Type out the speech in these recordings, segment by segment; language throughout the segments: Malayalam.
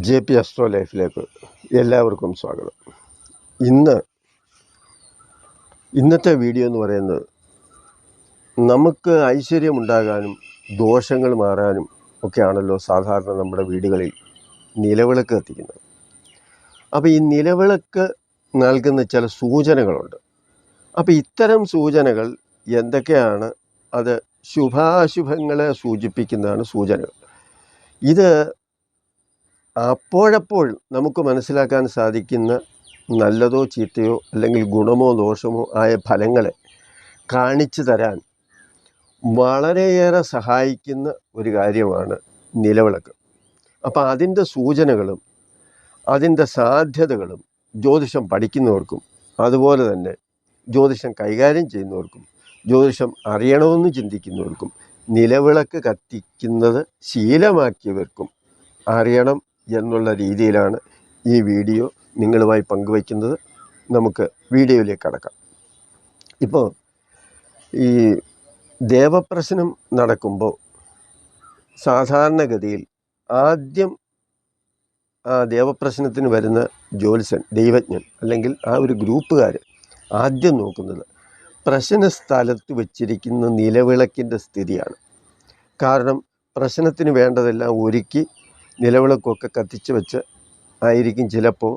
ജെ പി അസ്ട്രോ ലൈഫിലേക്ക് എല്ലാവർക്കും സ്വാഗതം. ഇന്ന് ഇന്നത്തെ വീഡിയോ എന്ന് പറയുന്നത് നമുക്ക് ഐശ്വര്യമുണ്ടാകാനും ദോഷങ്ങൾ മാറാനും ഒക്കെയാണല്ലോ സാധാരണ നമ്മുടെ വീടുകളിൽ നിലവിളക്ക് എത്തിക്കുന്നത്. അപ്പോൾ ഈ നിലവിളക്ക് നൽകുന്ന ചില സൂചനകളുണ്ട്. അപ്പോൾ ഇത്തരം സൂചനകൾ എന്തൊക്കെയാണ്? അത് ശുഭാശുഭങ്ങളെ സൂചിപ്പിക്കുന്നതാണ് സൂചനകൾ. ഇത് അപ്പോഴപ്പോൾ നമുക്ക് മനസ്സിലാക്കാൻ സാധിക്കുന്ന നല്ലതോ ചീത്തയോ അല്ലെങ്കിൽ ഗുണമോ ദോഷമോ ആയ ഫലങ്ങളെ കാണിച്ചു തരാൻ വളരെയേറെ സഹായിക്കുന്ന ഒരു കാര്യമാണ് നിലവിളക്ക്. അപ്പോൾ അതിന്റെ സൂചനകളും അതിന്റെ സാധ്യതകളും ജ്യോതിഷം പഠിക്കുന്നവർക്കും അതുപോലെ തന്നെ ജ്യോതിഷം കൈകാര്യം ചെയ്യുന്നവർക്കും ജ്യോതിഷം അറിയണമെന്ന് ചിന്തിക്കുന്നവർക്കും നിലവിളക്ക് കത്തിക്കുന്നത് ശീലമാക്കിയവർക്കും അറിയണം എന്നുള്ള രീതിയിലാണ് ഈ വീഡിയോ നിങ്ങളുമായി പങ്കുവയ്ക്കുന്നത്. നമുക്ക് വീഡിയോയിലേക്ക് കടക്കാം. ഇപ്പോൾ ഈ ദേവപ്രശ്നം നടക്കുമ്പോൾ സാധാരണഗതിയിൽ ആദ്യം ആ ദേവപ്രശ്നത്തിന് വരുന്ന ജ്യോത്സ്യൻ ദൈവജ്ഞൻ അല്ലെങ്കിൽ ആ ഒരു ഗ്രൂപ്പുകാർ ആദ്യം നോക്കുന്നത് പ്രശ്ന സ്ഥലത്ത് വച്ചിരിക്കുന്ന നിലവിളക്കിന്റെ സ്ഥിതിയാണ്. കാരണം പ്രശ്നത്തിന് വേണ്ടതെല്ലാം ഒരുക്കി നിലവിളക്കൊക്കെ കത്തിച്ച് വെച്ച് ആയിരിക്കും ചിലപ്പോൾ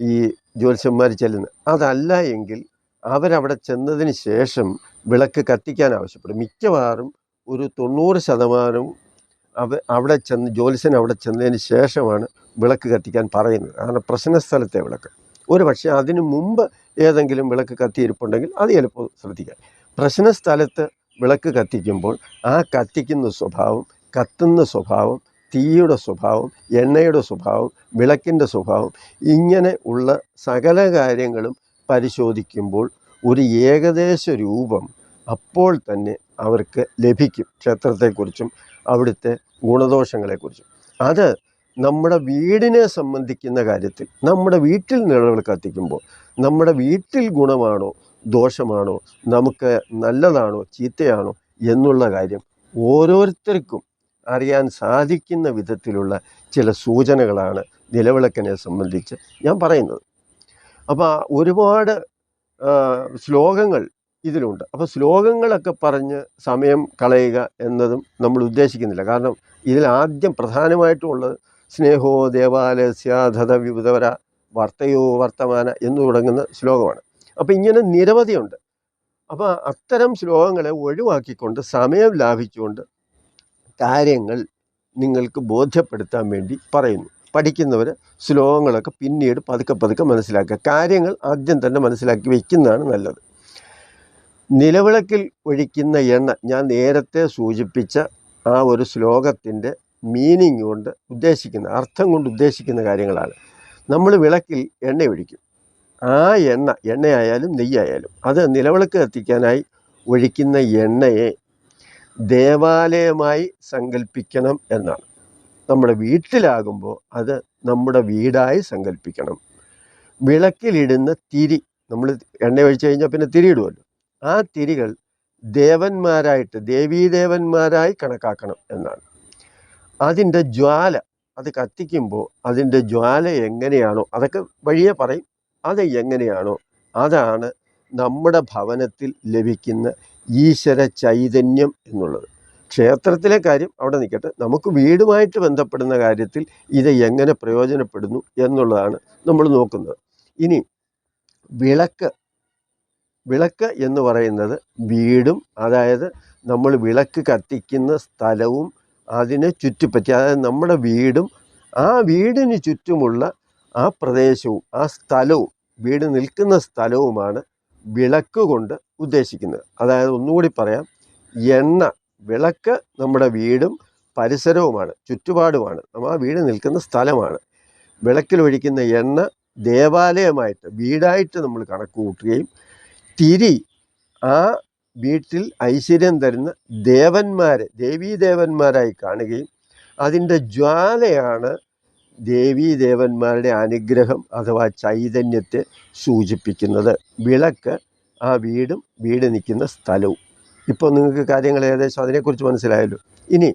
ഈ ജ്യോത്സ്യന്മാർ ചെല്ലുന്നത് അതല്ല എങ്കിൽ അവരവിടെ ചെന്നതിന് ശേഷം വിളക്ക് കത്തിക്കാൻ ആവശ്യപ്പെടും. മിക്കവാറും ഒരു തൊണ്ണൂറ് ശതമാനവും അവ അവിടെ ചെന്ന് ജ്യോത്സ്യൻ അവിടെ ചെന്നതിന് ശേഷമാണ് വിളക്ക് കത്തിക്കാൻ പറയുന്നത്. കാരണം പ്രശ്നസ്ഥലത്തെ വിളക്ക്. ഒരു പക്ഷേ അതിന് മുമ്പ് ഏതെങ്കിലും വിളക്ക് കത്തിയിരിപ്പുണ്ടെങ്കിൽ അത് ചിലപ്പോൾ ശ്രദ്ധിക്കാം. പ്രശ്ന സ്ഥലത്ത് വിളക്ക് കത്തിക്കുമ്പോൾ ആ കത്തിക്കുന്ന സ്വഭാവം കത്തുന്ന സ്വഭാവം തീയുടെ സ്വഭാവം എണ്ണയുടെ സ്വഭാവം വിളക്കിന്റെ സ്വഭാവം ഇങ്ങനെ ഉള്ള സകല കാര്യങ്ങളും പരിശോധിക്കുമ്പോൾ ഒരു ഏകദേശ രൂപം അപ്പോൾ തന്നെ അവർക്ക് ലഭിക്കും ക്ഷേത്രത്തെക്കുറിച്ചും അവിടുത്തെ ഗുണദോഷങ്ങളെക്കുറിച്ചും. അത് നമ്മുടെ വീടിനെ സംബന്ധിക്കുന്ന കാര്യത്തിൽ നമ്മുടെ വീട്ടിൽ നിലവിളക്ക് കത്തിക്കുമ്പോൾ നമ്മുടെ വീട്ടിൽ ഗുണമാണോ ദോഷമാണോ നമുക്ക് നല്ലതാണോ ചീത്തയാണോ എന്നുള്ള കാര്യം ഓരോരുത്തർക്കും അറിയാൻ സാധിക്കുന്ന വിധത്തിലുള്ള ചില സൂചനകളാണ് നിലവിളക്കിനെ സംബന്ധിച്ച് ഞാൻ പറയുന്നത്. അപ്പോൾ ഒരുപാട് ശ്ലോകങ്ങൾ ഇതിലുണ്ട്. അപ്പോൾ ശ്ലോകങ്ങളൊക്കെ പറഞ്ഞ് സമയം കളയുക എന്നതും നമ്മൾ ഉദ്ദേശിക്കുന്നില്ല. കാരണം ഇതിൽ ആദ്യം പ്രധാനമായിട്ടും ഉള്ളത് സ്നേഹോ ദേവാലയസ്യാധത വിവിധവര വർത്തയോ വർത്തമാന എന്ന് തുടങ്ങുന്ന ശ്ലോകമാണ്. അപ്പോൾ ഇങ്ങനെ നിരവധിയുണ്ട്. അപ്പോൾ അത്തരം ശ്ലോകങ്ങളെ ഒഴിവാക്കിക്കൊണ്ട് സമയം ലാഭിച്ചുകൊണ്ട് കാര്യങ്ങൾ നിങ്ങൾക്ക് ബോധ്യപ്പെടുത്താൻ വേണ്ടി പറയുന്നു. പഠിക്കുന്നവർ ശ്ലോകങ്ങളൊക്കെ പിന്നീട് പതുക്കെ പതുക്കെ മനസ്സിലാക്കുക. കാര്യങ്ങൾ ആദ്യം തന്നെ മനസ്സിലാക്കി വയ്ക്കുന്നതാണ് നല്ലത്. നിലവിളക്കിൽ ഒഴിക്കുന്ന എണ്ണ ഞാൻ നേരത്തെ സൂചിപ്പിച്ച ആ ഒരു ശ്ലോകത്തിന്റെ മീനിങ് കൊണ്ട് ഉദ്ദേശിക്കുന്ന അർത്ഥം കൊണ്ട് ഉദ്ദേശിക്കുന്ന കാര്യങ്ങളാണ്. നമ്മൾ വിളക്കിൽ എണ്ണ ഒഴിക്കും. ആ എണ്ണ എണ്ണയായാലും നെയ്യായാലും അത് നിലവിളക്ക് കത്തിക്കാനായി ഒഴിക്കുന്ന എണ്ണയെ ദേവാലയമായി സങ്കല്പിക്കണം എന്നാണ്. നമ്മുടെ വീട്ടിലാകുമ്പോൾ അത് നമ്മുടെ വീടായി സങ്കല്പിക്കണം വിളക്കിലിടുന്ന തിരി നമ്മൾ എണ്ണ ഒഴിച്ചു കഴിഞ്ഞാൽ പിന്നെ തിരിയിടുമല്ലോ ആ തിരികൾ ദേവന്മാരായിട്ട് ദേവീദേവന്മാരായി കണക്കാക്കണം എന്നാണ്. അതിന്റെ ജ്വാല അത് കത്തിക്കുമ്പോൾ അതിന്റെ ജ്വാല എങ്ങനെയാണോ അതൊക്കെ വഴിയെ പറയും. അത് എങ്ങനെയാണോ അതാണ് നമ്മുടെ ഭവനത്തിൽ ലഭിക്കുന്ന ഈശ്വര ചൈതന്യം എന്നുള്ളത്. ക്ഷേത്രത്തിലെ കാര്യം അവിടെ നിൽക്കട്ടെ നമുക്ക് വീടുമായിട്ട് ബന്ധപ്പെടുന്ന കാര്യത്തിൽ ഇത് എങ്ങനെ പ്രയോജനപ്പെടുന്നു എന്നുള്ളതാണ് നമ്മൾ നോക്കുന്നത്. ഇനി വിളക്ക് വിളക്ക് എന്ന് പറയുന്നത് വീടും അതായത് നമ്മൾ വിളക്ക് കത്തിക്കുന്ന സ്ഥലവും അതിനെ ചുറ്റിപ്പറ്റി അതായത് നമ്മുടെ വീടും ആ വീടിന് ചുറ്റുമുള്ള ആ പ്രദേശവും ആ സ്ഥലവും വീട് നിൽക്കുന്ന സ്ഥലവുമാണ് വിളക്ക് കൊണ്ട് ഉദ്ദേശിക്കുന്നത്. അതായത് ഒന്നുകൂടി പറയാം എണ്ണ വിളക്ക് നമ്മുടെ വീടും പരിസരവുമാണ് ചുറ്റുപാടുമാണ്. നമ്മൾ ആ വീട് നിൽക്കുന്ന സ്ഥലമാണ്. വിളക്കിൽ ഒഴിക്കുന്ന എണ്ണ ദേവാലയമായിട്ട് വീടായിട്ട് നമ്മൾ കണക്ക് കൂട്ടുകയും തിരി ആ വീട്ടിൽ ഐശ്വര്യം തരുന്ന ദേവന്മാരെ ദേവീദേവന്മാരായി കാണുകയും അതിന്റെ ജ്വാലയാണ് ദേവീദേവന്മാരുടെ അനുഗ്രഹം അഥവാ ചൈതന്യത്തെ സൂചിപ്പിക്കുന്നത്. വിളക്ക് ആ വീടും വീട് നിൽക്കുന്ന സ്ഥലവും. ഇപ്പോൾ നിങ്ങൾക്ക് കാര്യങ്ങൾ ഏകദേശം അതിനെക്കുറിച്ച് മനസ്സിലായല്ലോ. ഇനി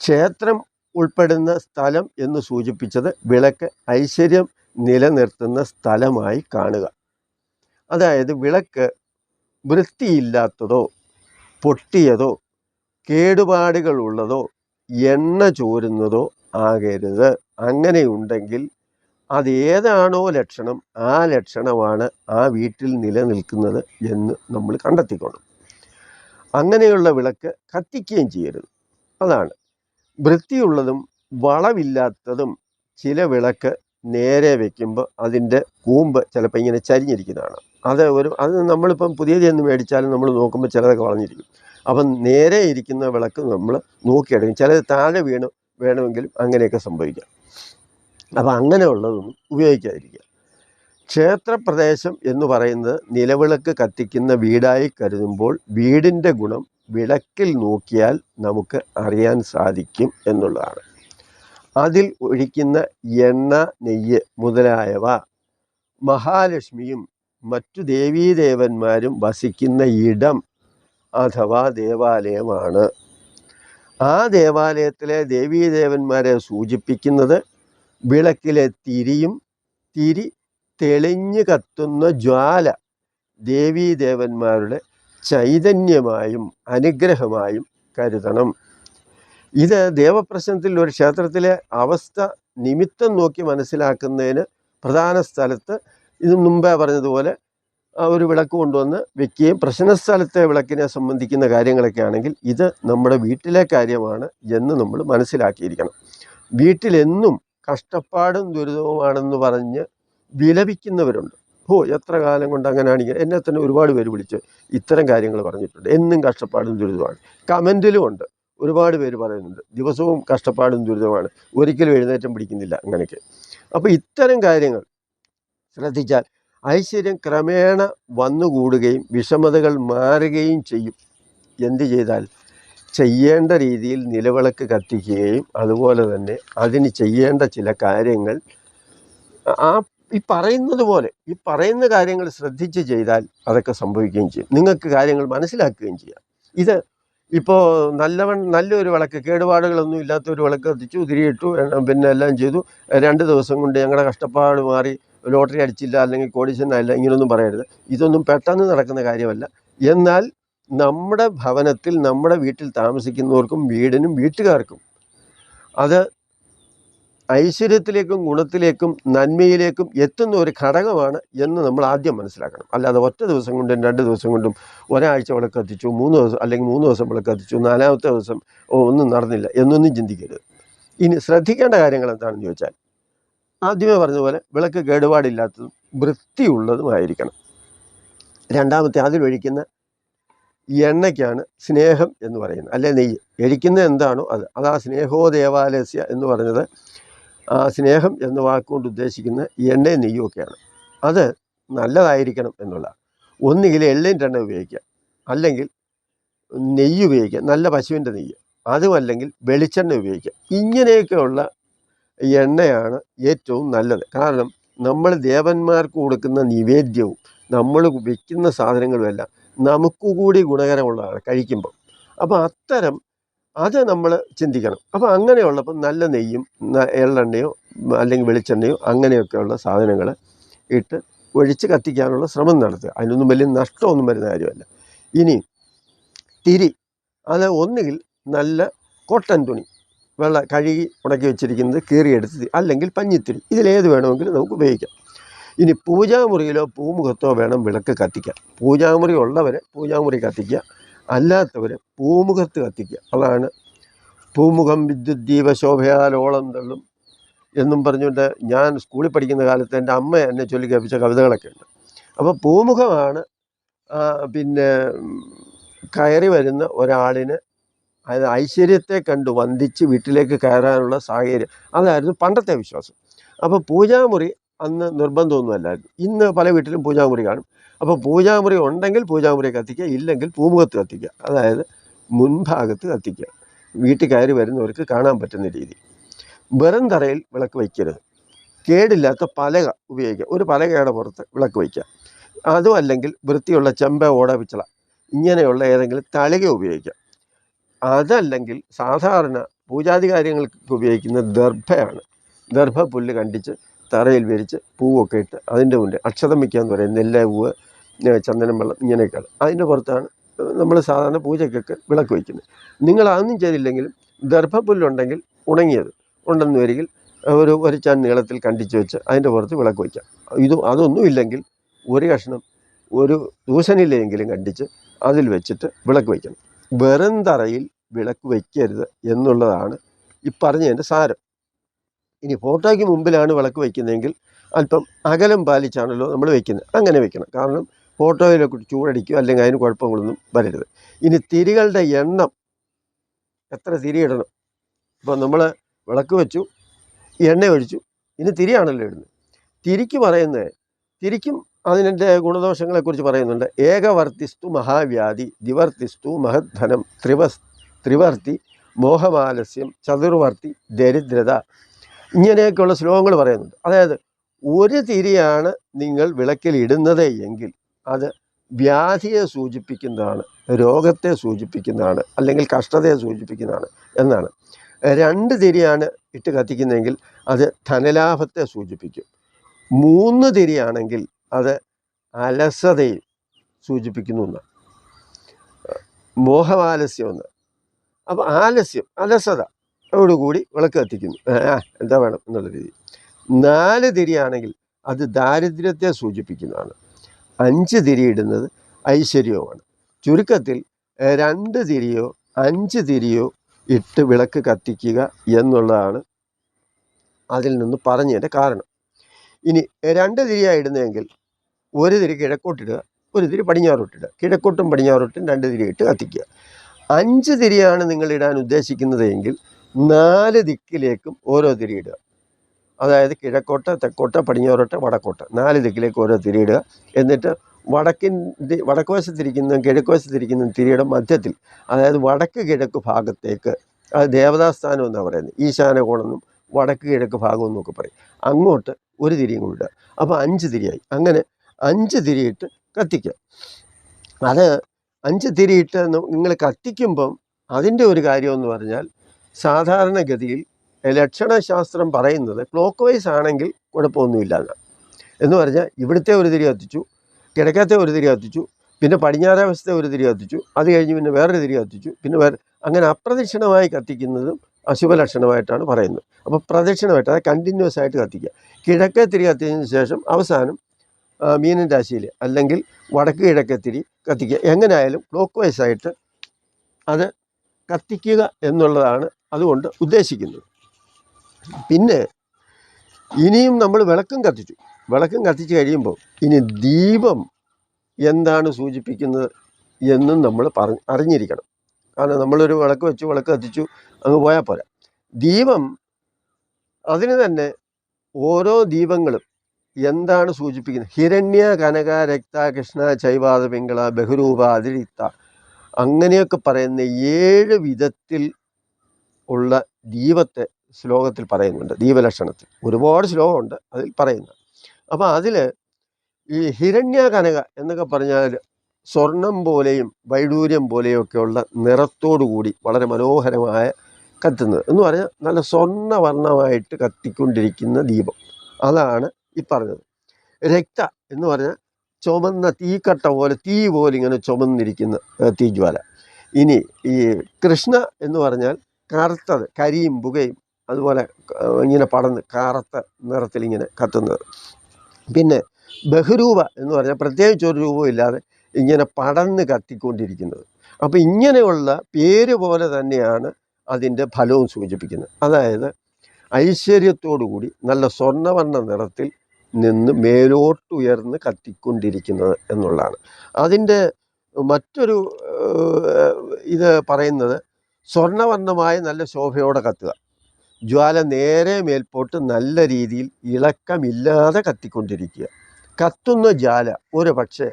ക്ഷേത്രം ഉൾപ്പെടുന്ന സ്ഥലം എന്ന് സൂചിപ്പിച്ചത് വിളക്ക് ഐശ്വര്യം നിലനിർത്തുന്ന സ്ഥലമായി കാണുക. അതായത് വിളക്ക് വൃത്തിയില്ലാത്തതോ പൊട്ടിയതോ കേടുപാടുകളുള്ളതോ എണ്ണ ചോരുന്നതോ ആകരുത്. അങ്ങനെയുണ്ടെങ്കിൽ അതേതാണോ ലക്ഷണം ആ ലക്ഷണമാണ് ആ വീട്ടിൽ നിലനിൽക്കുന്നത് എന്ന് നമ്മൾ കണ്ടെത്തിക്കണം. അങ്ങനെയുള്ള വിളക്ക് കത്തിക്കുകയും ചെയ്യരുത്. അതാണ്. വൃത്തിയുള്ളതും വളവില്ലാത്തതും ചില വിളക്ക് നേരെ വെക്കുമ്പോൾ അതിന്റെ കൂമ്പ് ചിലപ്പോൾ ഇങ്ങനെ ചരിഞ്ഞിരിക്കുന്നതാണ്. അത് ഒരു അത് നമ്മളിപ്പം പുതിയത് എന്ന് മേടിച്ചാലും നമ്മൾ നോക്കുമ്പോൾ ചിലതൊക്കെ വളഞ്ഞിരിക്കും. അപ്പം നേരെ ഇരിക്കുന്ന വിളക്ക് നമ്മൾ നോക്കിയെടുക്കും. ചിലത് താഴെ വീണ് വേണമെങ്കിലും അങ്ങനെയൊക്കെ സംഭവിക്കാം. അപ്പം അങ്ങനെയുള്ളതൊന്നും ഉപയോഗിക്കാതിരിക്കുക. ക്ഷേത്രപ്രദേശം എന്ന് പറയുന്നത് നിലവിളക്ക് കത്തിക്കുന്ന വീടായി കരുതുമ്പോൾ വീടിന്റെ ഗുണം വിളക്കിൽ നോക്കിയാൽ നമുക്ക് അറിയാൻ സാധിക്കും എന്നുള്ളതാണ്. അതിൽ ഒഴിക്കുന്ന എണ്ണ നെയ്യ് മുതലായവ മഹാലക്ഷ്മിയും മറ്റു ദേവീദേവന്മാരും വസിക്കുന്ന ഇടം അഥവാ ദേവാലയമാണ്. ആ ദേവാലയത്തിലെ ദേവീദേവന്മാരെ സൂചിപ്പിക്കുന്നത് വിളക്കിലെ തിരിയും തിരി തെളിഞ്ഞു കത്തുന്ന ജ്വാല ദേവീദേവന്മാരുടെ ചൈതന്യമായും അനുഗ്രഹമായും കരുതണം. ഇത് ദേവപ്രശ്നത്തിൽ ഒരു ക്ഷേത്രത്തിലെ അവസ്ഥ നിമിത്തം നോക്കി മനസ്സിലാക്കുന്നതിന് പ്രധാന സ്ഥലത്ത് ഇത് മുമ്പേ പറഞ്ഞതുപോലെ ഒരു വിളക്ക് കൊണ്ടുവന്ന് വെക്കുകയും പ്രശ്നസ്ഥലത്തെ വിളക്കിനെ സംബന്ധിക്കുന്ന കാര്യങ്ങളൊക്കെ ആണെങ്കിൽ ഇത് നമ്മുടെ വീട്ടിലെ കാര്യമാണ് എന്ന് നമ്മൾ മനസ്സിലാക്കിയിരിക്കണം. വീട്ടിലെന്നും കഷ്ടപ്പാടും ദുരിതവുമാണെന്ന് പറഞ്ഞ് വിലപിക്കുന്നവരുണ്ട്. ഓ എത്ര കാലം കൊണ്ട് അങ്ങനെയാണെങ്കിൽ എന്നെ തന്നെ ഒരുപാട് പേര് വിളിച്ച് ഇത്തരം കാര്യങ്ങൾ പറഞ്ഞിട്ടുണ്ട്. എന്നും കഷ്ടപ്പാടും ദുരിതമാണ് കമന്റിലും ഉണ്ട്. ഒരുപാട് പേര് പറയുന്നുണ്ട്. ദിവസവും കഷ്ടപ്പാടും ദുരിതമാണ് ഒരിക്കലും എഴുന്നേറ്റം പിടിക്കുന്നില്ല അങ്ങനെയൊക്കെ. അപ്പോൾ ഇത്തരം കാര്യങ്ങൾ ശ്രദ്ധിച്ചാൽ ഐശ്വര്യം ക്രമേണ വന്നുകൂടുകയും വിഷമതകൾ മാറുകയും ചെയ്യും. എന്ത് ചെയ്താൽ ചെയ്യേണ്ട രീതിയിൽ നിലവിളക്ക് കത്തിക്കുകയും അതുപോലെ തന്നെ അതിന് ചെയ്യേണ്ട ചില കാര്യങ്ങൾ ആ ഈ പറയുന്നത് പോലെ ഈ പറയുന്ന കാര്യങ്ങൾ ശ്രദ്ധിച്ച് ചെയ്താൽ അതൊക്കെ സംഭവിക്കുകയും ചെയ്യും. നിങ്ങൾക്ക് കാര്യങ്ങൾ മനസ്സിലാക്കുകയും ചെയ്യാം. ഇത് ഇപ്പോൾ നല്ലവൺ നല്ലൊരു വിളക്ക് കേടുപാടുകളൊന്നും ഇല്ലാത്ത ഒരു വിളക്ക് കത്തിച്ചു ഉതിരിയിട്ടു പിന്നെ എല്ലാം ചെയ്തു. രണ്ട് ദിവസം കൊണ്ട് ഞങ്ങളുടെ കഷ്ടപ്പാട് മാറി ലോട്ടറി അടിച്ചില്ല അല്ലെങ്കിൽ കോടീശ്വരനായില്ല ഇങ്ങനെയൊന്നും പറയരുത്. ഇതൊന്നും പെട്ടെന്ന് നടക്കുന്ന കാര്യമല്ല. എന്നാൽ നമ്മുടെ ഭവനത്തിൽ നമ്മുടെ വീട്ടിൽ താമസിക്കുന്നവർക്കും വീടിനും വീട്ടുകാർക്കും അത് ഐശ്വര്യത്തിലേക്കും ഗുണത്തിലേക്കും നന്മയിലേക്കും എത്തുന്ന ഒരു ഘടകമാണ് എന്ന് നമ്മൾ ആദ്യം മനസ്സിലാക്കണം. അല്ലാതെ ഒറ്റ ദിവസം കൊണ്ടും രണ്ട് ദിവസം കൊണ്ടും ഒരാഴ്ച വിളക്ക് കത്തിച്ചു മൂന്ന് ദിവസം അല്ലെങ്കിൽ മൂന്ന് ദിവസം വിളക്ക് കത്തിച്ചു നാലാമത്തെ ദിവസം ഒന്നും നടന്നില്ല എന്നൊന്നും ചിന്തിക്കരുത്. ഇനി ശ്രദ്ധിക്കേണ്ട കാര്യങ്ങൾ എന്താണെന്ന് ചോദിച്ചാൽ ആദ്യമേ പറഞ്ഞതുപോലെ വിളക്ക് കേടുപാടില്ലാത്തതും വൃത്തിയുള്ളതുമായിരിക്കണം. രണ്ടാമത്തെ അതിലൊഴിക്കുന്ന എണ്ണയ്ക്കാണ് സ്നേഹം എന്ന് പറയുന്നത്. അല്ലെ നെയ്യ്. എഴിക്കുന്ന എന്താണോ അത്. അത് ആ സ്നേഹോ ദേവാലസ്യ എന്ന് പറഞ്ഞത്. ആ സ്നേഹം എന്ന വാക്കുകൊണ്ട് ഉദ്ദേശിക്കുന്ന ഈ എണ്ണയും നെയ്യും ഒക്കെയാണ്. അത് നല്ലതായിരിക്കണം എന്നുള്ള ഒന്നുകിൽ എള്ളിന്റെ എണ്ണ ഉപയോഗിക്കുക അല്ലെങ്കിൽ നെയ്യ് ഉപയോഗിക്കുക നല്ല പശുവിന്റെ നെയ്യ്. അതുമല്ലെങ്കിൽ വെളിച്ചെണ്ണ ഉപയോഗിക്കുക ഇങ്ങനെയൊക്കെയുള്ള എണ്ണയാണ് ഏറ്റവും നല്ലത്. കാരണം നമ്മൾ ദേവന്മാർക്ക് കൊടുക്കുന്ന നിവേദ്യവും നമ്മൾ വിൽക്കുന്ന സാധനങ്ങളുമെല്ലാം നമുക്ക് കൂടി ഗുണകരമുള്ളതാണ് കഴിക്കുമ്പോൾ അപ്പോൾ അത്തരം അത് നമ്മൾ ചിന്തിക്കണം. അപ്പോൾ അങ്ങനെയുള്ളപ്പോൾ നല്ല നെയ്യും എള്ളെണ്ണയോ അല്ലെങ്കിൽ വെളിച്ചെണ്ണയോ അങ്ങനെയൊക്കെയുള്ള സാധനങ്ങൾ ഇട്ട് ഒഴിച്ച് കത്തിക്കാനുള്ള ശ്രമം നടത്തുക. അതിനൊന്നും വലിയ നഷ്ടമൊന്നും വരുന്ന കാര്യമല്ല. ഇനി തിരി അത് ഒന്നുകിൽ നല്ല കോട്ടൺ തുണി വെള്ള കഴുകി ഉണക്കി വെച്ചിരിക്കുന്നത് കീറിയെടുത്ത് അല്ലെങ്കിൽ പഞ്ഞിത്തിരി ഇതിലേത് വേണമെങ്കിലും നമുക്ക് ഉപയോഗിക്കാം. ഇനി പൂജാമുറിയിലോ പൂമുഖത്തോ വേണം വിളക്ക് കത്തിക്കാൻ. പൂജാമുറി ഉള്ളവരെ പൂജാമുറി കത്തിക്കുക. അല്ലാത്തവർ പൂമുഖത്ത് കത്തിക്കുക. അതാണ് പൂമുഖം വിദ്യുത് ദീപശോഭയാലോളം തള്ളും എന്നും പറഞ്ഞുകൊണ്ട് ഞാൻ സ്കൂളിൽ പഠിക്കുന്ന കാലത്ത് എന്റെ അമ്മ എന്നെ ചൊല്ലി കേൾപ്പിച്ച കവിതകളൊക്കെ ഉണ്ട് അപ്പോൾ പൂമുഖമാണ് പിന്നെ കയറി വരുന്ന ഒരാളിന് അതായത് ഐശ്വര്യത്തെ കണ്ട് വന്ദിച്ച് വീട്ടിലേക്ക് കയറാനുള്ള സാഹചര്യം. അതായിരുന്നു പണ്ടത്തെ വിശ്വാസം. അപ്പോൾ പൂജാമുറി അന്ന് നിർബന്ധമൊന്നുമല്ലായിരുന്നു ഇന്ന് പല വീട്ടിലും പൂജാമുറി കാണും. അപ്പോൾ പൂജാമുറി ഉണ്ടെങ്കിൽ പൂജാമുറി കത്തിക്കുക ഇല്ലെങ്കിൽ പൂമുഖത്ത് കത്തിക്കുക. അതായത് മുൻഭാഗത്ത് കത്തിക്കുക. വീട്ടിൽ കയറി വരുന്നവർക്ക് കാണാൻ പറ്റുന്ന രീതി. വെറും തറയിൽ വിളക്ക് വയ്ക്കരുത്. കേടില്ലാത്ത പലക ഉപയോഗിക്കുക. ഒരു പലകയുടെ പുറത്ത് വിളക്ക് വയ്ക്കുക. അതും അല്ലെങ്കിൽ വൃത്തിയുള്ള ചെമ്പ ഓട പിച്ചള ഇങ്ങനെയുള്ള ഏതെങ്കിലും തളിക ഉപയോഗിക്കുക. അതല്ലെങ്കിൽ സാധാരണ പൂജാധികാരികൾക്ക് ഉപയോഗിക്കുന്ന ദർഭയാണ്. ദർഭ പുല്ല് കണ്ടിച്ച് തറയിൽ വിരിച്ച് പൂവൊക്കെ ഇട്ട് അതിന്റെ മുന്നിൽ അക്ഷതം വയ്ക്കുക എന്ന് പറയും നെല്ല പൂവ് ചന്ദനം വെള്ളം ഇങ്ങനെയൊക്കെയാണ് അതിന്റെ പുറത്താണ് നമ്മൾ സാധാരണ പൂജയ്ക്കൊക്കെ വിളക്ക് വയ്ക്കുന്നത്. നിങ്ങൾ അതൊന്നും ചെയ്തില്ലെങ്കിലും ദർഭപ്പുല്ലുണ്ടെങ്കിൽ ഉണങ്ങിയത് ഉണ്ടെന്ന് വരികിൽ ഒരു ഒരു ചാൻ നീളത്തിൽ കണ്ടിച്ച് വെച്ച് അതിന്റെ പുറത്ത് വിളക്ക് വയ്ക്കാം. ഇത് അതൊന്നും ഇല്ലെങ്കിൽ ഒരു കഷ്ണം ഒരു ദൂഷനിലെങ്കിലും കണ്ടിച്ച് അതിൽ വെച്ചിട്ട് വിളക്ക് വയ്ക്കണം. വെറും തറയിൽ വിളക്ക് വയ്ക്കരുത് എന്നുള്ളതാണ് ഈ പറഞ്ഞതിന്റെ സാരം. ഇനി ഫോട്ടോയ്ക്ക് മുമ്പിലാണ് വിളക്ക് വയ്ക്കുന്നതെങ്കിൽ അല്പം അകലം പാലിച്ചാണല്ലോ നമ്മൾ വയ്ക്കുന്നത്. അങ്ങനെ വയ്ക്കണം. കാരണം ഫോട്ടോയിലൊക്കെ ചൂടടിക്കുക അല്ലെങ്കിൽ അതിന് കുഴപ്പങ്ങളൊന്നും വരരുത്. ഇനി തിരികളുടെ എണ്ണം എത്ര തിരി ഇടണം? ഇപ്പോൾ നമ്മൾ വിളക്ക് വെച്ചു എണ്ണ ഒഴിച്ചു ഇനി തിരിയാണല്ലോ ഇടുന്നത്. തിരിക്ക് പറയുന്നത് തിരിക്കും അതിന്റെ ഗുണദോഷങ്ങളെക്കുറിച്ച് പറയുന്നുണ്ട്. ഏകവർത്തിസ്തു മഹാവ്യാധി ദിവർത്തിസ്തു മഹദ്ധനം ത്രിവസ് ത്രിവർത്തി മോഹമാലസ്യം ചതുർവർത്തി ദരിദ്രത ഇങ്ങനെയൊക്കെയുള്ള ശ്ലോകങ്ങൾ പറയുന്നുണ്ട്. അതായത് ഒരു തിരിയാണ് നിങ്ങൾ വിളക്കിൽ ഇടുന്നത് എങ്കിൽ അത് വ്യാധിയെ സൂചിപ്പിക്കുന്നതാണ് രോഗത്തെ സൂചിപ്പിക്കുന്നതാണ് അല്ലെങ്കിൽ കഷ്ടതയെ സൂചിപ്പിക്കുന്നതാണ് എന്നാണ്. രണ്ട് തിരിയാണ് ഇട്ട് കത്തിക്കുന്നതെങ്കിൽ അത് ധനലാഭത്തെ സൂചിപ്പിക്കും. മൂന്ന് തിരിയാണെങ്കിൽ അത് അലസതയെ സൂചിപ്പിക്കുന്നു എന്ന് മോഹമാലസ്യം അപ്പോൾ ആലസ്യം അലസത. ഓടുകൂടി വിളക്ക് കത്തിക്കുന്നു. എന്താ വേണം എന്നുള്ള രീതി. നാല് തിരിയാണെങ്കിൽ അത് ദാരിദ്ര്യത്തെ സൂചിപ്പിക്കുന്നതാണ്. അഞ്ച് തിരിയിടുന്നത് ഐശ്വര്യവുമാണ്. ചുരുക്കത്തിൽ രണ്ട് തിരിയോ അഞ്ച് തിരിയോ ഇട്ട് വിളക്ക് കത്തിക്കുക എന്നുള്ളതാണ് അതിൽ നിന്ന് പറഞ്ഞതിന്റെ കാരണം. ഇനി രണ്ട് തിരിയാണ് ഇടുന്നതെങ്കിൽ ഒരു തിരി കിഴക്കോട്ടിടുക ഒരു തിരി പടിഞ്ഞാറോട്ടിടുക കിഴക്കോട്ടും പടിഞ്ഞാറോട്ടും രണ്ട് തിരി ഇട്ട് കത്തിക്കുക. അഞ്ച് തിരിയാണ് നിങ്ങൾ ഇടാൻ ഉദ്ദേശിക്കുന്നത് എങ്കിൽ നാല് ദിക്കിലേക്കും ഓരോ തിരി ഇടുക. അതായത് കിഴക്കോട്ട് തെക്കോട്ട് പടിഞ്ഞാറോട്ട് വടക്കോട്ട്. നാല് ദിക്കിലേക്ക് ഓരോ തിരി ഇടുക. എന്നിട്ട് വടക്കിൻ ദി- വടക്ക് വശത്തിരിക്കുന്ന കിഴക്ക് വശത്തിരിക്കുന്ന തിരിയുടെ മധ്യത്തിൽ അതായത് വടക്ക് കിഴക്ക് ഭാഗത്തേക്ക് അത് ദേവതാസ്ഥാനം എന്നാണ് പറയുന്നത്. ഈശാനകോണെന്നും വടക്ക് കിഴക്ക് ഭാഗം എന്നൊക്കെ പറയും. അങ്ങോട്ട് ഒരു തിരിയും കൂടി ഇടുക. അപ്പോൾ അഞ്ച് തിരിയായി. അങ്ങനെ അഞ്ച് തിരിയിട്ട് കത്തിക്കുക. അത് അഞ്ച് തിരിയിട്ട് നിങ്ങൾ കത്തിക്കുമ്പം അതിന്റെ ഒരു കാര്യമെന്ന് പറഞ്ഞാൽ സാധാരണഗതിയിൽ ലക്ഷണശാസ്ത്രം പറയുന്നത് ക്ലോക്ക് വൈസ് ആണെങ്കിൽ കുഴപ്പമൊന്നുമില്ല എന്ന് പറഞ്ഞാൽ ഇവിടുത്തെ ഒരു തിരി കത്തിച്ചു കിഴക്കത്തെ ഒരു തിരി കത്തിച്ചു പിന്നെ പടിഞ്ഞാറേ വശത്തെ ഒരു തിരി കത്തിച്ചു അത് കഴിഞ്ഞ് പിന്നെ വേറൊരു തിരി കത്തിച്ചു പിന്നെ വേറെ അങ്ങനെ അപ്രദക്ഷിണമായി കത്തിക്കുന്നതും അശുഭലക്ഷണമായിട്ടാണ് പറയുന്നത്. അപ്പോൾ പ്രദക്ഷിണമായിട്ട് അത് കണ്ടിന്യൂസ് ആയിട്ട് കത്തിക്കുക. കിഴക്കേ തിരി കത്തിയതിന് ശേഷം അവസാനം മീനൻ രാശിയിൽ അല്ലെങ്കിൽ വടക്ക് കിഴക്കേ തിരി കത്തിക്കുക. എങ്ങനെയായാലും ക്ലോക്ക് വൈസ് ആയിട്ട് അത് കത്തിക്കുക എന്നുള്ളതാണ് അതുകൊണ്ട് ഉദ്ദേശിക്കുന്നത്. പിന്നെ ഇനിയും നമ്മൾ വിളക്കും കത്തിച്ചു. വിളക്കും കത്തിച്ച് കഴിയുമ്പോൾ ഇനി ദീപം എന്താണ് സൂചിപ്പിക്കുന്നത് എന്നും നമ്മൾ അറിഞ്ഞിരിക്കണം. കാരണം നമ്മളൊരു വിളക്ക് വെച്ചു വിളക്ക് കത്തിച്ചു അങ്ങ് പോയാൽ പോരാ. ദീപം അതിന് തന്നെ ഓരോ ദീപങ്ങളും എന്താണ് സൂചിപ്പിക്കുന്നത്? ഹിരണ്യ കനക രക്ത കൃഷ്ണ ചൈവാദ പിങ്കള ബഹുരൂപ അതിരിത്ത അങ്ങനെയൊക്കെ പറയുന്ന ഏഴ് വിധത്തിൽ ഉള്ള ദീപത്തെ ശ്ലോകത്തിൽ പറയുന്നുണ്ട് ദീപലക്ഷണത്തിൽ. ഒരുപാട് ശ്ലോകമുണ്ട് അതിൽ പറയുന്നത്. അപ്പോൾ അതിൽ ഈ ഹിരണ്യ കനക എന്നൊക്കെ പറഞ്ഞാൽ സ്വർണം പോലെയും വൈഡൂര്യം പോലെയൊക്കെയുള്ള നിറത്തോടുകൂടി നിറത്തോടു കൂടി വളരെ മനോഹരമായ കത്തുന്നത്. എന്ന് പറഞ്ഞാൽ നല്ല സ്വർണവർണമായിട്ട് കത്തിക്കൊണ്ടിരിക്കുന്ന ദീപം. അതാണ് ഈ പറഞ്ഞത്. രക്ത എന്ന് പറഞ്ഞാൽ ചുമന്ന തീക്കട്ട പോലെ തീ പോലെ ഇങ്ങനെ ചുമന്നിരിക്കുന്ന തീജ്വാല. ഇനി ഈ കൃഷ്ണ എന്ന് പറഞ്ഞാൽ കറുത്തത് കരിയും പുകയും അതുപോലെ ഇങ്ങനെ പടന്ന് കറുത്ത നിറത്തിൽ ഇങ്ങനെ കത്തുന്നത്. പിന്നെ ബഹുരൂപ എന്ന് പറഞ്ഞാൽ പ്രത്യേകിച്ച് ഒരു രൂപവും ഇല്ലാതെ ഇങ്ങനെ പടന്ന് കത്തിക്കൊണ്ടിരിക്കുന്നത്. അപ്പോൾ ഇങ്ങനെയുള്ള പേര് പോലെ തന്നെയാണ് അതിന്റെ ഫലവും സൂചിപ്പിക്കുന്നത്. അതായത് ഐശ്വര്യത്തോടു കൂടി നല്ല സ്വർണവർണ നിറത്തിൽ നിന്ന് മേലോട്ടുയർന്ന് കത്തിക്കൊണ്ടിരിക്കുന്നത് എന്നുള്ളതാണ്. അതിന്റെ മറ്റൊരു ഇത് പറയുന്നത് സ്വർണവർണമായ നല്ല ശോഭയോടെ കത്തുക. ജ്വാല നേരെ മേൽപോട്ട് നല്ല രീതിയിൽ ഇളക്കമില്ലാതെ കത്തിക്കൊണ്ടിരിക്കുക. കത്തുന്ന ജ്വാല ഒരു പക്ഷേ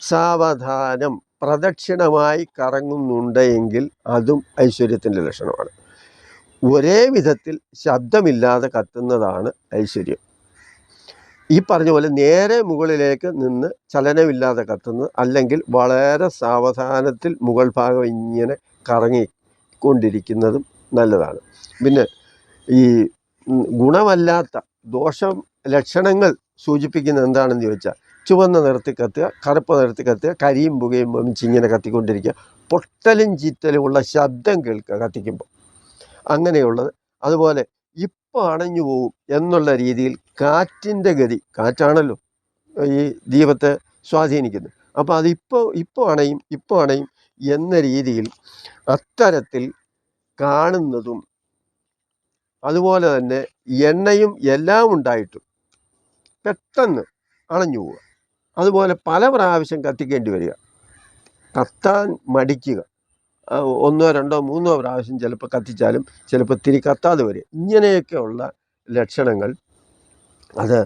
സാവധാനം പ്രദക്ഷിണമായി കറങ്ങുന്നുണ്ടെങ്കിൽ അതും ഐശ്വര്യത്തിന്റെ ലക്ഷണമാണ്. ഒരേ വിധത്തിൽ ശബ്ദമില്ലാതെ കത്തുന്നതാണ് ഐശ്വര്യം. ഈ പറഞ്ഞ പോലെ നേരെ മുകളിലേക്ക് നിന്ന് ചലനമില്ലാതെ കത്തുന്നത് അല്ലെങ്കിൽ വളരെ സാവധാനത്തിൽ മുകൾ ഭാഗം ഇങ്ങനെ കറങ്ങിക്കൊണ്ടിരിക്കുന്നതും നല്ലതാണ്. പിന്നെ ഈ ഗുണമല്ലാത്ത ദോഷം ലക്ഷണങ്ങൾ സൂചിപ്പിക്കുന്ന എന്താണെന്ന് ചോദിച്ചാൽ ചുവന്ന നിറത്തിൽ കത്തുക കറുപ്പ് നിറത്തിൽ കത്തുക കരിയും പുകയും വമിച്ച് ഇങ്ങനെ കത്തിക്കൊണ്ടിരിക്കുക പൊട്ടലും ചീറ്റലും ഉള്ള ശബ്ദം കേൾക്കുക കത്തിക്കുമ്പോൾ. അങ്ങനെയുള്ളത്. അതുപോലെ ഇപ്പോൾ അണഞ്ഞു പോകും എന്നുള്ള രീതിയിൽ കാറ്റിന്റെ ഗതി കാറ്റാണല്ലോ ഈ ദീപത്തെ സ്വാധീനിക്കുന്നത്. അപ്പോൾ അതിപ്പോൾ ഇപ്പോൾ അണയും ഇപ്പോൾ അണയും എന്ന രീതിയിൽ അത്തരത്തിൽ കാണുന്നതും അതുപോലെ തന്നെ എണ്ണയും എല്ലാം ഉണ്ടായിട്ടും പെട്ടെന്ന് അണഞ്ഞു പോവുക. അതുപോലെ പല പ്രാവശ്യം കത്തിക്കേണ്ടി വരിക. കത്താൻ മടിക്കുക. ഒന്നോ രണ്ടോ മൂന്നോ പ്രാവശ്യം ചിലപ്പോൾ കത്തിച്ചാലും ചിലപ്പോൾ തിരി കത്താതെ വരിക. ഇങ്ങനെയൊക്കെയുള്ള ലക്ഷണങ്ങൾ അത്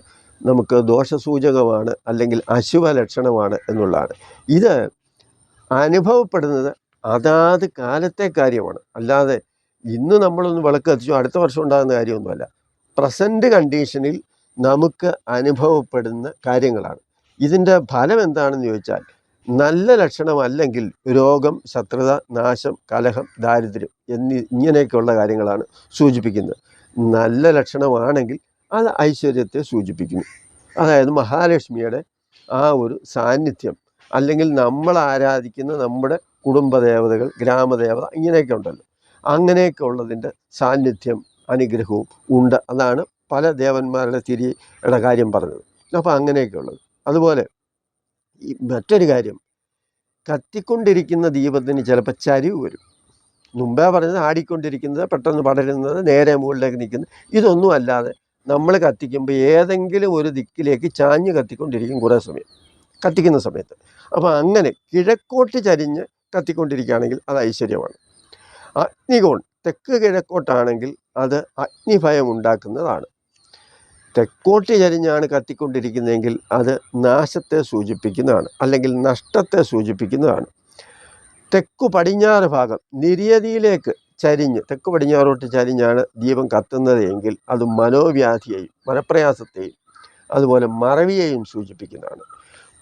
നമുക്ക് ദോഷസൂചകമാണ് അല്ലെങ്കിൽ അശുഭ ലക്ഷണമാണ് എന്നുള്ളതാണ്. ഇത് അനുഭവപ്പെടുന്നത് അതാത് കാലത്തെ കാര്യമാണ്. അല്ലാതെ ഇന്ന് നമ്മളൊന്ന് വിളക്ക് കത്തിച്ചു അടുത്ത വർഷം ഉണ്ടാകുന്ന കാര്യമൊന്നുമല്ല. പ്രസന്റ് കണ്ടീഷനിൽ നമുക്ക് അനുഭവപ്പെടുന്ന കാര്യങ്ങളാണ്. ഇതിന്റെ ഫലം എന്താണെന്ന് ചോദിച്ചാൽ നല്ല ലക്ഷണമല്ലെങ്കിൽ രോഗം ശത്രുത നാശം കലഹം ദാരിദ്ര്യം എന്നീ ഇങ്ങനെയൊക്കെയുള്ള കാര്യങ്ങളാണ് സൂചിപ്പിക്കുന്നത്. നല്ല ലക്ഷണമാണെങ്കിൽ അത് ഐശ്വര്യത്തെ സൂചിപ്പിക്കുന്നു. അതായത് മഹാലക്ഷ്മിയുടെ ആ ഒരു സാന്നിധ്യം അല്ലെങ്കിൽ നമ്മൾ ആരാധിക്കുന്ന നമ്മുടെ കുടുംബദേവതകൾ ഗ്രാമദേവത ഇങ്ങനെയൊക്കെ ഉണ്ടല്ലോ. അങ്ങനെയൊക്കെ ഉള്ളതിന്റെ സാന്നിധ്യം അനുഗ്രഹവും ഉണ്ട്. അതാണ് പല ദേവന്മാരുടെ തിരിയുടെ കാര്യം പറഞ്ഞത്. അപ്പോൾ അങ്ങനെയൊക്കെ ഉള്ളത്. അതുപോലെ ഈ മറ്റൊരു കാര്യം. കത്തിക്കൊണ്ടിരിക്കുന്ന ദീപത്തിന് ചിലപ്പോൾ ചരിവ് വരും. മുമ്പേ പറഞ്ഞത് ആടിക്കൊണ്ടിരിക്കുന്നത് പെട്ടെന്ന് പടരുന്നത് നേരെ മുകളിലേക്ക് നിൽക്കുന്നത്. ഇതൊന്നും അല്ലാതെ നമ്മൾ കത്തിക്കുമ്പോൾ ഏതെങ്കിലും ഒരു ദിക്കിലേക്ക് ചാഞ്ഞ് കത്തിക്കൊണ്ടിരിക്കും കുറേ സമയം. കത്തിക്കുന്ന സമയത്ത്. അപ്പോൾ അങ്ങനെ കിഴക്കോട്ട് ചരിഞ്ഞ് കത്തിക്കൊണ്ടിരിക്കുകയാണെങ്കിൽ അത് ഐശ്വര്യമാണ്. അഗ്നികോൺ തെക്ക് കിഴക്കോട്ടാണെങ്കിൽ അത് അഗ്നിഭയം ഉണ്ടാക്കുന്നതാണ്. തെക്കോട്ട് ചരിഞ്ഞാണ് കത്തിക്കൊണ്ടിരിക്കുന്നതെങ്കിൽ അത് നാശത്തെ സൂചിപ്പിക്കുന്നതാണ് അല്ലെങ്കിൽ നഷ്ടത്തെ സൂചിപ്പിക്കുന്നതാണ്. തെക്കു പടിഞ്ഞാറ് ഭാഗം നിര്യതിയിലേക്ക് ചരിഞ്ഞ് തെക്ക് പടിഞ്ഞാറോട്ട് ചരിഞ്ഞാണ് ദീപം കത്തുന്നത് എങ്കിൽ അത് മനോവ്യാധിയെയും മനപ്രയാസത്തെയും അതുപോലെ മറവിയെയും സൂചിപ്പിക്കുന്നതാണ്.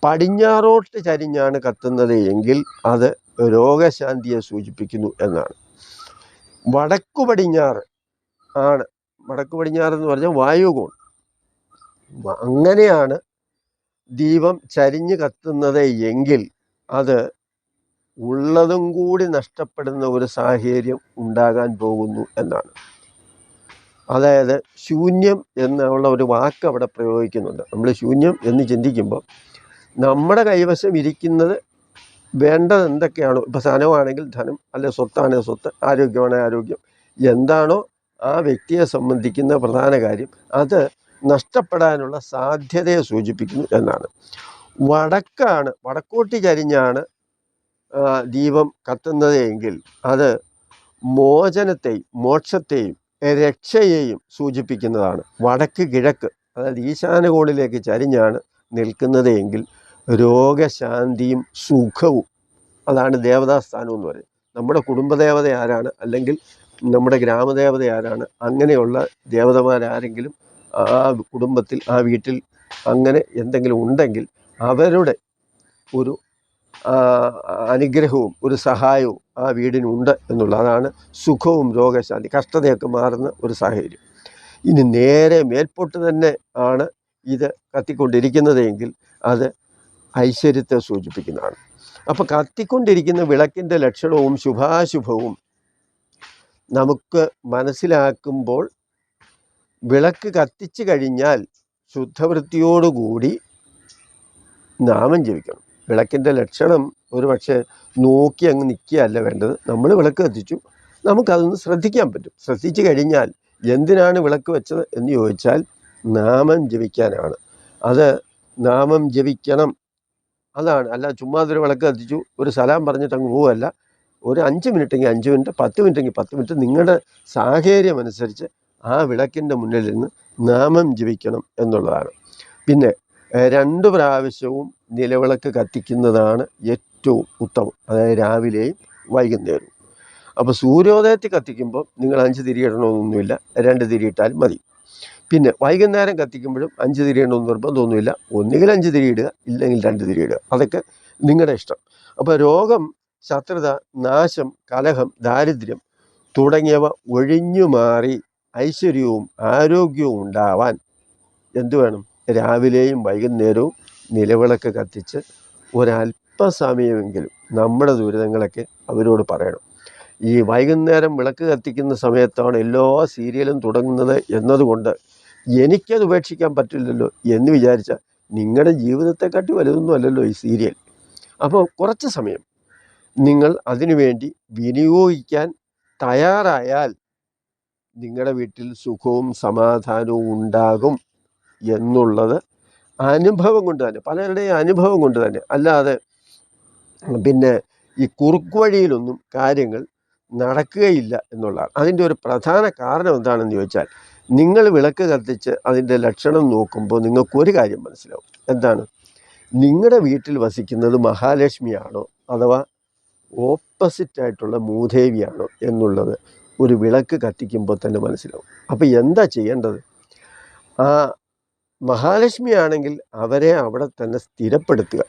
പടിഞ്ഞാറോട്ട് ചരിഞ്ഞാണ് കത്തുന്നത് എങ്കിൽ അത് രോഗശാന്തിയെ സൂചിപ്പിക്കുന്നു എന്നാണ്. വടക്കു പടിഞ്ഞാറ് ആണ്. വടക്കു പടിഞ്ഞാറ് എന്ന് പറഞ്ഞാൽ വായുകോൺ അങ്ങനെയാണ് ദീപം ചരിഞ്ഞ് കത്തുന്നത് എങ്കിൽ അത് ഉള്ളതും കൂടി നഷ്ടപ്പെടുന്ന ഒരു സാഹചര്യം ഉണ്ടാകാൻ പോകുന്നു എന്നാണ്. അതായത് ശൂന്യം എന്നുള്ള ഒരു വാക്ക് അവിടെ പ്രയോഗിക്കുന്നുണ്ട്. നമ്മൾ ശൂന്യം എന്ന് ചിന്തിക്കുമ്പോൾ നമ്മുടെ കൈവശം ഇരിക്കുന്നത് വേണ്ടത് എന്തൊക്കെയാണോ? ഇപ്പോൾ ധനമാണെങ്കിൽ ധനം അല്ലെ സ്വത്താണെങ്കിൽ സ്വത്ത്. ആരോഗ്യമാണെങ്കിൽ ആരോഗ്യം. എന്താണോ ആ വ്യക്തിയെ സംബന്ധിക്കുന്ന പ്രധാന കാര്യം. അത് നഷ്ടപ്പെടാനുള്ള സാധ്യതയെ സൂചിപ്പിക്കുന്നു എന്നാണ്. വടക്കാണ് വടക്കോട്ട് ചരിഞ്ഞാണ് ദീപം കത്തുന്നത് എങ്കിൽ അത് മോചനത്തെയും മോക്ഷത്തെയും രക്ഷയെയും സൂചിപ്പിക്കുന്നതാണ്. വടക്ക് കിഴക്ക് അതായത് ഈശാനകോണിലേക്ക് ചരിഞ്ഞാണ് നിൽക്കുന്നത് എങ്കിൽ രോഗശാന്തിയും സുഖവും. അതാണ് ദേവതാസ്ഥാനം എന്ന് പറയുന്നത്. നമ്മുടെ കുടുംബദേവത ആരാണ്? അല്ലെങ്കിൽ നമ്മുടെ ഗ്രാമദേവത ആരാണ്? അങ്ങനെയുള്ള ദേവതമാരാരെങ്കിലും ആ കുടുംബത്തിൽ ആ വീട്ടിൽ അങ്ങനെ എന്തെങ്കിലും ഉണ്ടെങ്കിൽ അവരുടെ ഒരു അനുഗ്രഹവും ഒരു സഹായവും ആ വീടിനുണ്ട് എന്നുള്ള അതാണ് സുഖവും രോഗശാന്തി കഷ്ടതയൊക്കെ മാറുന്ന ഒരു സാഹചര്യം. ഇനി നേരെ മേൽപോട്ട് തന്നെ ആണ് ഇത് കത്തിക്കൊണ്ടിരിക്കുന്നതെങ്കിൽ അത് ഐശ്വര്യത്തെ സൂചിപ്പിക്കുന്നതാണ്. അപ്പോൾ കത്തിക്കൊണ്ടിരിക്കുന്ന വിളക്കിന്റെ ലക്ഷണവും ശുഭാശുഭവും നമുക്ക് മനസ്സിലാക്കുമ്പോൾ വിളക്ക് കത്തിച്ചു കഴിഞ്ഞാൽ ശുദ്ധവൃത്തിയോടുകൂടി നാമം ജപിക്കണം. വിളക്കിന്റെ ലക്ഷണം ഒരു പക്ഷേ നോക്കി അങ്ങ് നിൽക്കുകയല്ല വേണ്ടത്. നമ്മൾ വിളക്ക് കത്തിച്ചു. നമുക്കതൊന്ന് ശ്രദ്ധിക്കാൻ പറ്റും. ശ്രദ്ധിച്ചു കഴിഞ്ഞാൽ എന്തിനാണ് വിളക്ക് വെച്ചത് എന്ന് ചോദിച്ചാൽ നാമം ജപിക്കാനാണ്. അത് നാമം ജപിക്കണം അതാണ്. അല്ല ചുമ്മാ ഒരു വിളക്ക് കത്തിച്ചു ഒരു സലാം പറഞ്ഞിട്ട് അങ്ങ് പോവല്ല ഒരു അഞ്ച് മിനിറ്റ് എങ്കിൽ അഞ്ച് മിനിറ്റ് പത്ത് മിനിറ്റ് എങ്കിൽ പത്ത് മിനിറ്റ് നിങ്ങളുടെ സാഹചര്യം അനുസരിച്ച് ആ വിളക്കിന്റെ മുന്നിൽ നിന്ന് നാമം ജപിക്കണം എന്നുള്ളതാണ്. പിന്നെ രണ്ട് പ്രാവശ്യവും നിലവിളക്ക് കത്തിക്കുന്നതാണ് ഏറ്റവും ഉത്തമം. അതായത് രാവിലെയും വൈകുന്നേരവും. അപ്പോൾ സൂര്യോദയത്തിൽ കത്തിക്കുമ്പോൾ നിങ്ങൾ അഞ്ച് തിരിയിടണമെന്നൊന്നുമില്ല രണ്ട് തിരിയിട്ടാൽ മതി. പിന്നെ വൈകുന്നേരം കത്തിക്കുമ്പോഴും അഞ്ച് തിരിയിടണമെന്ന് നിർബന്ധമൊന്നുമില്ല. ഒന്നുകിൽ അഞ്ച് തിരിയിടുക ഇല്ലെങ്കിൽ രണ്ട് തിരിയിടുക അതൊക്കെ നിങ്ങളുടെ ഇഷ്ടം. അപ്പോൾ രോഗം ശത്രുത നാശം കലഹം ദാരിദ്ര്യം തുടങ്ങിയവ ഒഴിഞ്ഞു മാറി ഐശ്വര്യവും ആരോഗ്യവും ഉണ്ടാവാൻ എന്തു വേണം? രാവിലെയും വൈകുന്നേരവും നിലവിളക്ക് കത്തിച്ച് ഒരല്പസമയമെങ്കിലും നമ്മുടെ ദുരിതങ്ങളൊക്കെ അവരോട് പറയണം. ഈ വൈകുന്നേരം വിളക്ക് കത്തിക്കുന്ന സമയത്താണ് എല്ലാ സീരിയലും തുടങ്ങുന്നത് എന്നതുകൊണ്ട് എനിക്കത് ഉപേക്ഷിക്കാൻ പറ്റില്ലല്ലോ എന്ന് വിചാരിച്ചാൽ നിങ്ങളുടെ ജീവിതത്തെക്കാട്ടി വലുതൊന്നും അല്ലല്ലോ ഈ സീരിയൽ. അപ്പോൾ കുറച്ച് സമയം. നിങ്ങൾ അതിനുവേണ്ടി വിനിയോഗിക്കാൻ തയ്യാറായാൽ നിങ്ങളുടെ വീട്ടിൽ സുഖവും സമാധാനവും ഉണ്ടാകും എന്നുള്ളത് അനുഭവം കൊണ്ട് തന്നെ പലരുടെയും അനുഭവം കൊണ്ട് തന്നെ. അല്ലാതെ പിന്നെ ഈ കുറുക്ക് വഴിയിലൊന്നും കാര്യങ്ങൾ നടക്കുകയില്ല എന്നുള്ളതാണ്. അതിന്റെ ഒരു പ്രധാന കാരണം എന്താണെന്ന് ചോദിച്ചാൽ നിങ്ങൾ വിളക്ക് കത്തിച്ച് അതിന്റെ ലക്ഷണം നോക്കുമ്പോൾ നിങ്ങൾക്കൊരു കാര്യം മനസ്സിലാവും. എന്താണ്? നിങ്ങളുടെ വീട്ടിൽ വസിക്കുന്നത് മഹാലക്ഷ്മിയാണോ അഥവാ ഓപ്പോസിറ്റായിട്ടുള്ള മൂദേവിയാണോ എന്നുള്ളത് ഒരു വിളക്ക് കത്തിക്കുമ്പോൾ തന്നെ മനസ്സിലാവും. അപ്പോൾ എന്താ ചെയ്യേണ്ടത്? ആ മഹാലക്ഷ്മിയാണെങ്കിൽ അവരെ അവിടെ തന്നെ സ്ഥിരപ്പെടുത്തുക.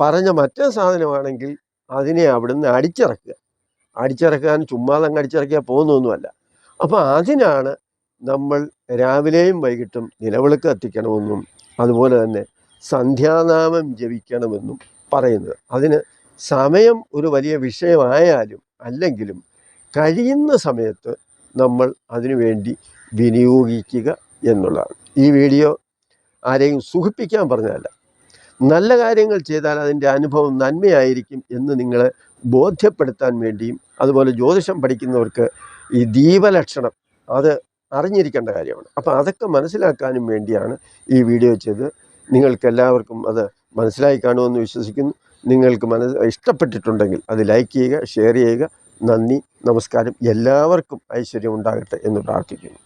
പറഞ്ഞ മറ്റേ സാധനമാണെങ്കിൽ അതിനെ അവിടുന്ന് അടിച്ചിറക്കുക. അടിച്ചിറക്കാൻ ചുമ്മാതങ്ങ് അടിച്ചിറക്കിയാൽ പോകുന്നൊന്നുമല്ല. അപ്പോൾ അതിനാണ് നമ്മൾ രാവിലെയും വൈകിട്ടും നിലവിളക്ക് കത്തിക്കണമെന്നും അതുപോലെ തന്നെ സന്ധ്യാനാമം ജപിക്കണമെന്നും പറയുന്നത്. അതിന് സമയം ഒരു വലിയ വിഷയമായാലും അല്ലെങ്കിലും കഴിയുന്ന സമയത്ത് നമ്മൾ അതിനുവേണ്ടി വിനിയോഗിക്കുക എന്നുള്ളതാണ്. ഈ വീഡിയോ ആരെയും സുഖിപ്പിക്കാൻ പറഞ്ഞതല്ല. നല്ല കാര്യങ്ങൾ ചെയ്താൽ അതിന്റെ അനുഭവം നന്മയായിരിക്കും എന്ന് നിങ്ങളെ ബോധ്യപ്പെടുത്താൻ വേണ്ടിയും അതുപോലെ ജ്യോതിഷം പഠിക്കുന്നവർക്ക് ഈ ദീപലക്ഷണം അത് അറിഞ്ഞിരിക്കേണ്ട കാര്യമാണ്. അപ്പോൾ അതൊക്കെ മനസ്സിലാക്കാനും വേണ്ടിയാണ് ഈ വീഡിയോ ചെയ്ത് നിങ്ങൾക്കെല്ലാവർക്കും അത് മനസ്സിലായി കാണുമെന്ന് വിശ്വസിക്കുന്നു. നിങ്ങൾക്ക് മനസ്സ് ഇഷ്ടപ്പെട്ടിട്ടുണ്ടെങ്കിൽ അത് ലൈക്ക് ചെയ്യുക ഷെയർ ചെയ്യുക. നന്ദി നമസ്കാരം. എല്ലാവർക്കും ഐശ്വര്യം ഉണ്ടാകട്ടെ എന്ന് പ്രാർത്ഥിക്കുന്നു.